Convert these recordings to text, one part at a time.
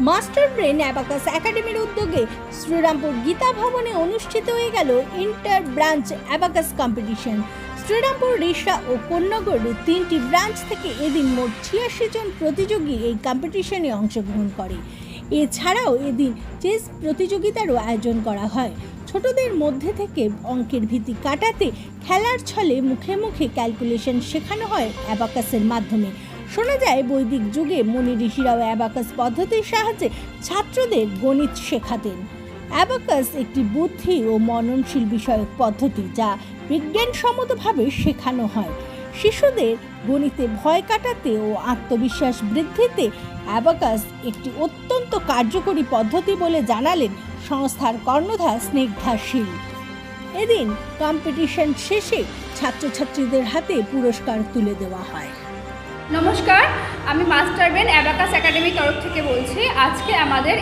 Master brain abacus একাডেমির উদ্যোগে শ্রীরামপুর গীতা ভবনে অনুষ্ঠিত হয়ে গেল inter branch abacus competition. Serampore Rishra ও কোন্নগর তিনটি ব্রাঞ্চ থেকে এদিন মোট ছিয়াশি জন প্রতিযোগী এই কম্পিটিশনে অংশগ্রহণ করে। এছাড়াও এদিন চেস প্রতিযোগিতারও আয়োজন করা হয়। ছোটদের মধ্যে থেকে অঙ্কের ভীতি কাটাতে খেলার ছলে মুখে মুখে ক্যালকুলেশন শেখানো হয় অ্যাবাকাসের মাধ্যমে। শোনা যায়, বৈদিক যুগে মুনি ঋষিরাও অ্যাবাকাস পদ্ধতির সাহায্যে ছাত্রদের গণিত শেখাতেন। অ্যাবাকাস একটি বুদ্ধি ও মননশীল বিষয়ক পদ্ধতি যা বিজ্ঞানসম্মতভাবে শেখানো হয়। শিশুদের গণিতে ভয় কাটাতে ও আত্মবিশ্বাস বৃদ্ধিতে অ্যাবাকাস একটি অত্যন্ত কার্যকরী পদ্ধতি বলে জানালেন সংস্থার কর্ণধার স্নিগ্ধা শীল এদিন কম্পিটিশন শেষে ছাত্রছাত্রীদের হাতে পুরস্কার তুলে দেওয়া হয়। নমস্কার, আমি মাস্টার বেন অ্যাবাকাস একাডেমির তরফ থেকে বলছি। আজকে আমাদের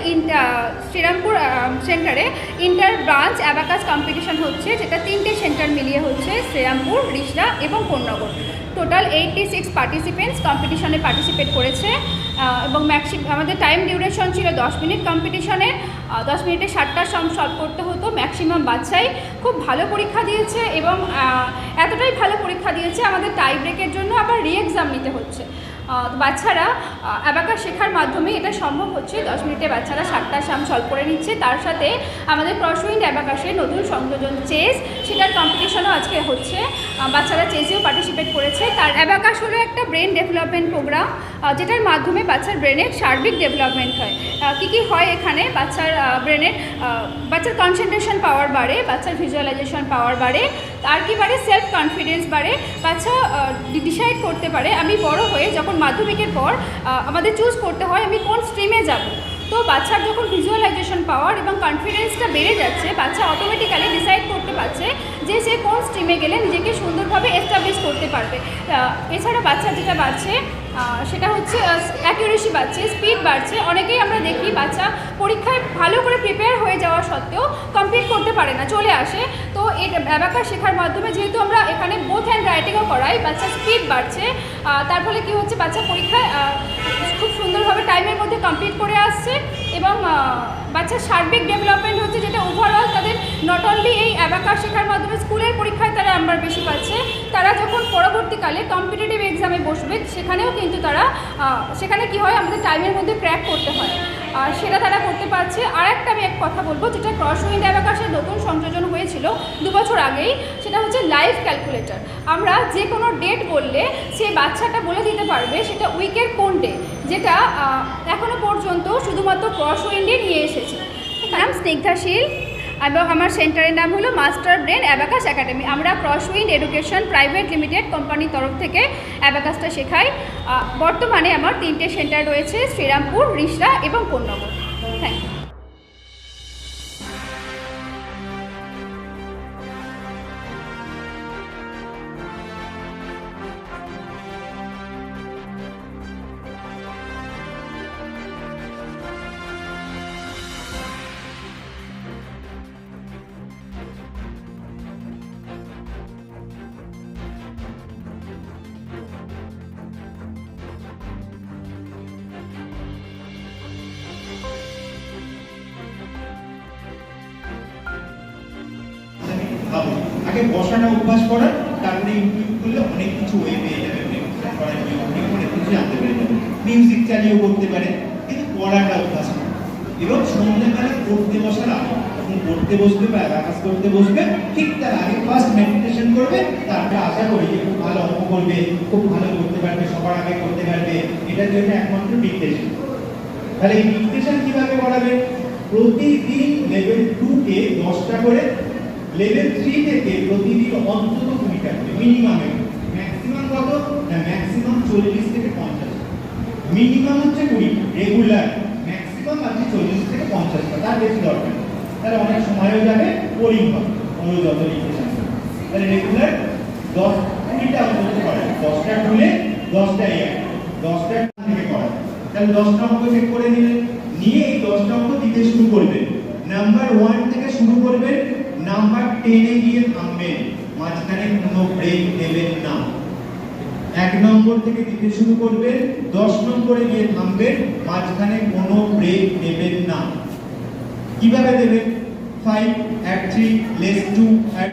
শ্রীরামপুর সেন্টারে ইন্টার ব্রাঞ্চ অ্যাবাকাস কম্পিটিশন হচ্ছে, যেটা তিনটে সেন্টার মিলিয়ে হচ্ছে, শ্রীরামপুর রিষড়া এবং Konnagar total eighty six participants কম্পিটিশনে পার্টিসিপেট করেছে এবং ম্যাক্সিম আমাদের টাইম ডিউরেশন ছিল দশ মিনিট কম্পিটিশনের দশ মিনিটে ষাটটা সম সলভ করতে হতো ম্যাক্সিমাম বাচ্চাই। খুব ভালো পরীক্ষা দিয়েছে এবং এতটাই ভালো পরীক্ষা দিয়েছে আমাদের টাই ব্রেকের জন্য। রি এক্সাম নিতে হচ্ছে। বাচ্চারা অ্যাবাকার শেখার মাধ্যমে এটা সম্ভব হচ্ছে। দশ মিনিটে বাচ্চারা সাতটা সাম সলভ করে নিচ্ছে। তার সাথে আমাদের প্রসুইন্ড অ্যাবাকাশের নতুন সংযোজন চেস সেটার কম্পিটিশনও আজকে হচ্ছে। বাচ্চারা চেসেও পার্টিসিপেট করেছে। তার অ্যাবাকাশ হলো একটা ব্রেন ডেভেলপমেন্ট প্রোগ্রাম যেটার মাধ্যমে বাচ্চার ব্রেনের সার্বিক ডেভেলপমেন্ট হয়। কী কী হয় এখানে? বাচ্চার ব্রেনের বাচ্চার কনসেন্ট্রেশন পাওয়ার বাড়ে, বাচ্চার ভিজুয়ালাইজেশন পাওয়ার বাড়ে, আর কি বাড়ে? সেলফ কনফিডেন্স বাড়ে। বাচ্চা ডিসাইড করতে পারে, আমি বড় হয়ে যখন মাধ্যমিকের পর আমাদের চুজ করতে হয় আমি কোন স্ট্রিমে যাব। তো বাচ্চার যখন ভিজুয়ালাইজেশন পাওয়ার এবং কনফিডেন্সটা বেড়ে যাচ্ছে, বাচ্চা অটোমেটিক্যালি ডিসাইড করতে পারছে যে সে কোন স্ট্রিমে গেলে নিজেকে সুন্দরভাবে এস্টাবলিশ করতে পারবে। এছাড়া বাচ্চা যেটা বাড়ছে সেটা হচ্ছে অ্যাকিউরেসি বাড়ছে স্পিড বাড়ছে। অনেকেই আমরা দেখি বাচ্চা পরীক্ষায় ভালো করে প্রিপেয়ার হয়ে যাওয়া সত্ত্বেও কমপ্লিট করতে পারে না, চলে আসে। তো এই ব্যাপার শেখার মাধ্যমে যেহেতু আমরা হ্যান্ড করাই বাচ্চা স্পিড বাড়ছে তার ফলে কী হচ্ছে, বাচ্চা পরীক্ষায় খুব সুন্দরভাবে টাইমের মধ্যে কমপ্লিট করে আসছে এবং বাচ্চার সার্বিক ডেভেলপমেন্ট হচ্ছে যেটা ওভারঅল তাদের নট অনলি এই অ্যাবাকার শেখার মাধ্যমে স্কুলের পরীক্ষায় তারা নাম্বার বেশি পাচ্ছে, তারা যখন পরবর্তীকালে কম্পিটিটিভ এক্সামে বসবে, সেখানেও কিন্তু তারা সেখানে কি হয়, আমাদের টাইমের মধ্যে ক্র্যাক করতে হয়। সেটা তারা করতে পারছে। আর একটা আমি এক কথা বলব, যেটা ক্রস উইন্ড অ্যাবাকাশের নতুন সংযোজন হয়েছিল দু বছর আগেই, সেটা হচ্ছে লাইভ ক্যালকুলেটর আমরা যে কোনো ডেট বললে সে বাচ্চাটা বলে দিতে পারবে সেটা উইকের কোন ডে যেটা এখনও এখনও পর্যন্ত শুধুমাত্র ক্রস উইন্ডে নিয়ে এসেছে। নাম স্নিগ্ধাশীল এবং আমার সেন্টারের নাম হলো মাস্টার ব্রেন অ্যাবাকাস একাডেমি। আমরা ক্রসউইন্ড এডুকেশন প্রাইভেট লিমিটেড কোম্পানির তরফ থেকে অ্যাবাকাসটা শেখাই। বর্তমানে আমার তিনটে সেন্টার রয়েছে, শ্রীরামপুর রিষড়া এবং কোন্নগর। থ্যাংক ইউ ভাবো আগে বসাটা অভ্যাস করার তারপরে ইউটিউব করলে অনেক কিছু ওয়ে পেয়ে যাবে। অনেক কিছু জানতে পেরে যাবে। মিউজিক চালিয়েও করতে পারে, কিন্তু পড়াটা অভ্যাস করো। এবং সন্ধ্যেবেলা পড়তে বসার আগে, যখন পড়তে বসবে বা আকাশ করতে বসবে, ঠিক তার আগে ফার্স্ট মেডিটেশন করবে, তারপরে আশা করি যে খুব ভালো অঙ্ক করবে, খুব ভালো করতে পারবে, সবার আগে করতে পারবে, এটার জন্য একমাত্র ডিকটেশন তাহলে এই ডিকটেশন কীভাবে করাবে? প্রতিদিন লেভেল টু কে দশটা করে লেভেল থ্রি থেকে প্রতিদিন অন্তত কুড়িটা করে মিনিমামে ম্যাক্সিমাম কত? ম্যাক্সিমাম চল্লিশ থেকে পঞ্চাশ। মিনিমাম হচ্ছে কুড়ি রেগুলার ম্যাক্সিমাম আছে চল্লিশ থেকে পঞ্চাশটা তার বেশি দরকার তাহলে অনেক সময়ও যাবে বোরিং হবে। কোনো যত ডিকটেশন তাহলে রেগুলার দশ, কুড়িটা অন্তত করে। দশটা খুলে দশটা এক দশটা থেকে করা। তাহলে দশটা অঙ্ক চেক করে নিলেন নিয়ে এই দশটা অঙ্ক দিতে শুরু করবেন নাম্বার ওয়ান থেকে শুরু করবেন নাম্বার টেনে গিয়ে থামবেন, মাঝখানে কোনো ব্রেক নেবেন না। এক নম্বর থেকে দিতে শুরু করবেন, দশ নম্বরে গিয়ে থামবেন, মাঝখানে কোনো ব্রেক নেবেন না। কীভাবে দেবেন? Five at three less two at